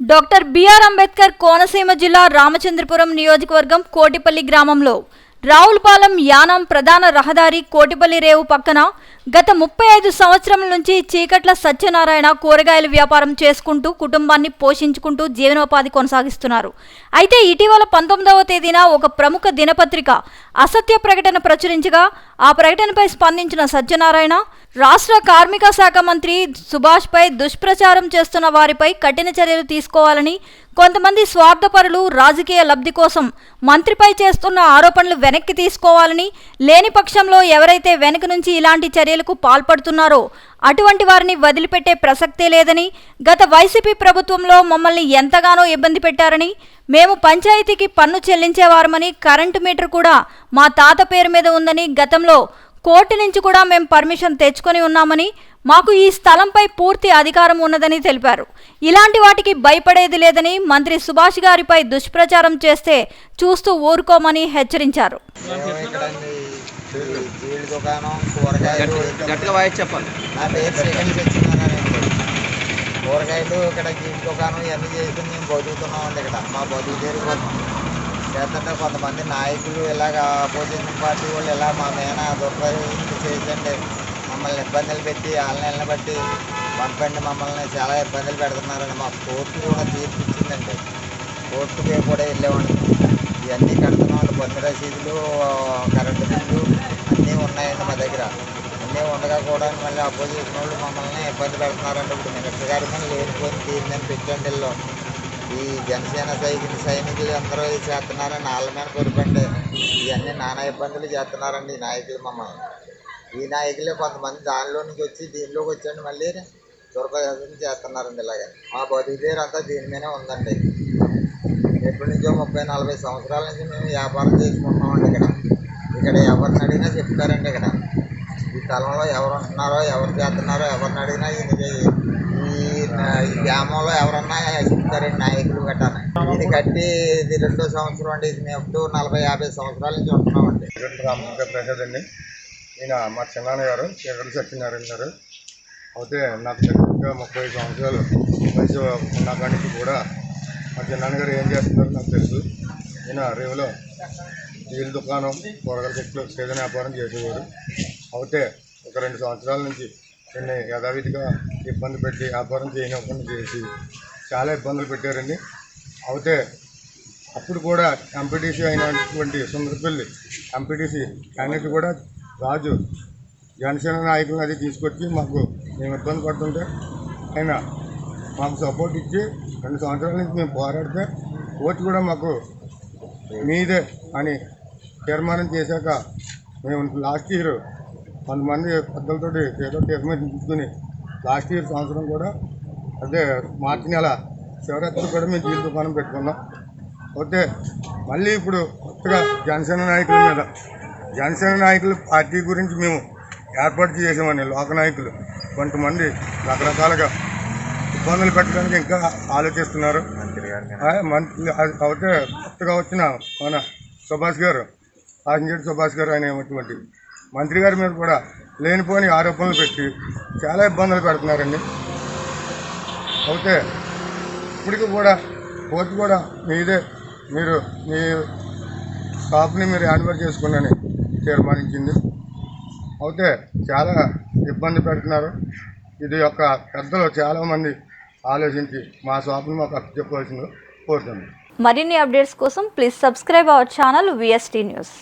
Doctor BR Ambedkar Konaseema జిల్లా రామచంద్రపురం నియోజకవర్గం కోటిపల్లి గ్రామంలో రావులపాలెం యానం ప్రధాన రహదారి కోటిపల్లి రేవు పక్కన గత ముప్పై ఐదు సంవత్సరం నుంచి చీకట్ల సత్యనారాయణ కూరగాయల వ్యాపారం చేసుకుంటూ కుటుంబాన్ని పోషించుకుంటూ జీవనోపాధి కొనసాగిస్తున్నారు. అయితే ఇటీవల పంతొమ్మిదవ తేదీన ఒక ప్రముఖ దినపత్రిక అసత్య ప్రకటన ప్రచురించగా ఆ ప్రకటనపై స్పందించిన సత్యనారాయణ రాష్ట్ర కార్మిక శాఖ మంత్రి సుభాష్పై దుష్ప్రచారం చేస్తున్న వారిపై కఠిన చర్యలు తీసుకోవాలని కొంతమంది స్వార్థపరులు రాజకీయ లబ్ధి కోసం మంత్రిపై చేస్తున్న ఆరోపణలు వెనక్కి తీసుకోవాలని లేని పక్షంలో ఎవరైతే వెనక నుంచి ఇలాంటి చర్యలకు పాల్పడుతున్నారో అటువంటి వారిని వదిలిపెట్టే ప్రసక్తే లేదని గత వైసీపీ ప్రభుత్వంలో మమ్మల్ని ఎంతగానో ఇబ్బంది పెట్టారని మేము పంచాయతీకి పన్ను చెల్లించేవారమని కరెంటు మీటర్ కూడా మా తాత పేరు మీద ఉందని గతంలో కోర్టు నుంచి కూడా మేము పర్మిషన్ తెచ్చుకొని ఉన్నామని మాకు ఈ స్థలంపై పూర్తి అధికారం ఉన్నదని తెలిపారు. ఇలాంటి వాటికి భయపడేది లేదని మంత్రి సుభాష్ గారిపై దుష్ప్రచారం చేస్తే చూస్తూ ఊరుకోమని హెచ్చరించారు. కూరగాయలు ఇక్కడ జీడి దుకాణం ఇవన్నీ చేసుకుని మేము బతుకుతున్నామండి ఇక్కడ. మా బతుకు చేస్తుంటే కొంతమంది నాయకులు ఇలాగ అపోజిషన్ పార్టీ వాళ్ళు ఇలా మా మీద దుర్పయోగం చేసండి మమ్మల్ని ఇబ్బందులు పెట్టి ఆన్లైన్లు బట్టి పంపండి మమ్మల్ని. చాలా ఇబ్బందులు పెడుతున్నారండి మా కోర్టు కూడా తీర్పు ఇచ్చిందండి కోర్టుకి కూడా వెళ్ళేవాడిని. ఇవన్నీ కడుతున్నామండి బంధు రసీదులు కరెంటు బిల్లు అన్నీ ఉన్నాయండి మా దగ్గర. అన్నీ ఉండగా కూడా మళ్ళీ అపోజిషన్ వాళ్ళు మమ్మల్ని ఇబ్బంది పెడుతున్నారండి. ఇప్పుడు మినిస్టర్ గారి మీద లేనిపోయింది తీరిందని పెట్టండి వీళ్ళు. ఈ జనసేన సైకిల్ సైనికులు అందరూ చేస్తున్నారని వాళ్ళ మీద కొరిపండి ఇవన్నీ నానా ఇబ్బందులు చేస్తున్నారండి ఈ నాయకులు మమ్మల్ని. ఈ నాయకులే కొంతమంది దానిలో నుంచి వచ్చి దీనిలోకి వచ్చండి మళ్ళీ దుర్పయోగం చేస్తున్నారండి ఇలాగే. మా బతుకు పేరు అంతా దీని మీదే ఉందండి. ఎప్పటి నుంచో ముప్పై నలభై సంవత్సరాల నుంచి మేము వ్యాపారం చేసుకుంటున్నామండి ఇక్కడ. ఇక్కడ ఎవరిని అడిగినా చెప్తారండి ఇక్కడ. ఈ స్థలంలో ఎవరు ఉంటున్నారో ఎవరు చేస్తున్నారో ఎవరిని అడిగినా ఈ గ్రామంలో ఎవరన్నా చెప్తారండి నాయకులు కట్టాలని ఇది కట్టి ఇది రెండో సంవత్సరం అండి. ఇది మేము ఎప్పుడు నలభై యాభై సంవత్సరాల నుంచి ఉంటున్నామండి. రెండు రామకృష్ణ ప్రసాద్ అండి. ఈయన మా చిన్నాన్న గారు చీకటి సత్యనారాయణ గారు. అయితే నాకు దగ్గరగా ముప్పై ఐదు సంవత్సరాలు వయసు ఉన్న నుంచి కూడా మా చిన్నాన్న గారు ఏం చేస్తున్నారో నాకు తెలుసు. ఈయన రేవులో నీళ్ళ దుకాణం కూరగాయల చెట్లు సీజన్ వ్యాపారం చేసేవారు. అయితే ఒక రెండు సంవత్సరాల నుంచి దీన్ని యథావిధిగా ఇబ్బంది పెట్టి వ్యాపారం చేయనివ్వకుండా చేసి చాలా ఇబ్బందులు పెట్టారండి. అయితే అప్పుడు కూడా ఎంపీటీసీ అయినటువంటి సుందరపల్లి ఎంపీటీసీ క్యాండిడేట్ కూడా రాజు జనసేన నాయకులను అది తీసుకొచ్చి మాకు మేము ఇబ్బంది పడుతుంటే ఆయన మాకు సపోర్ట్ ఇచ్చి రెండు సంవత్సరాల నుంచి మేము పోరాడితే కోచ్ కూడా మాకు మీదే అని తీర్మానం చేశాక మేము లాస్ట్ ఇయర్ కొంతమంది పెద్దలతో ఏదో తీర్మానం తీసుకుని లాస్ట్ ఇయర్ సంవత్సరం కూడా అదే మార్చి నెల శివరాత్రి కూడా మేము జీవిత దుకాణం పెట్టుకున్నాం. అయితే మళ్ళీ ఇప్పుడు కొత్తగా జనసేన నాయకుల మీద జనసేన నాయకుల పార్టీ గురించి మేము ఏర్పాటు చేసామని లోక నాయకులు. కొంతమంది రకరకాలుగా ఇబ్బందులు పెట్టడానికి ఇంకా ఆలోచిస్తున్నారు. మంత్రి అయితే కొత్తగా వచ్చిన మన సుభాష్ గారు పాసింజర్ సుభాష్ గారు అనేటువంటి మంత్రి గారి మీద కూడా లేనిపోని ఆరోపణలు పెట్టి చాలా ఇబ్బందులు పెడుతున్నారండి. అయితే ఇప్పటికి కూడా కోర్టు కూడా మీదే మీరు మీ షాప్ని మీరు యాన్వర్ చేసుకోండి తీర్మానించింది. అయితే చాలా ఇబ్బంది పెడుతున్నారు. ఇది యొక్క పెద్దలు చాలామంది ఆలోచించి మా షాప్ని మాకు అప్పు చెప్పవలసింది కోరుతున్నాను మరిన్ని అప్డేట్స్ కోసం please subscribe our channel VST news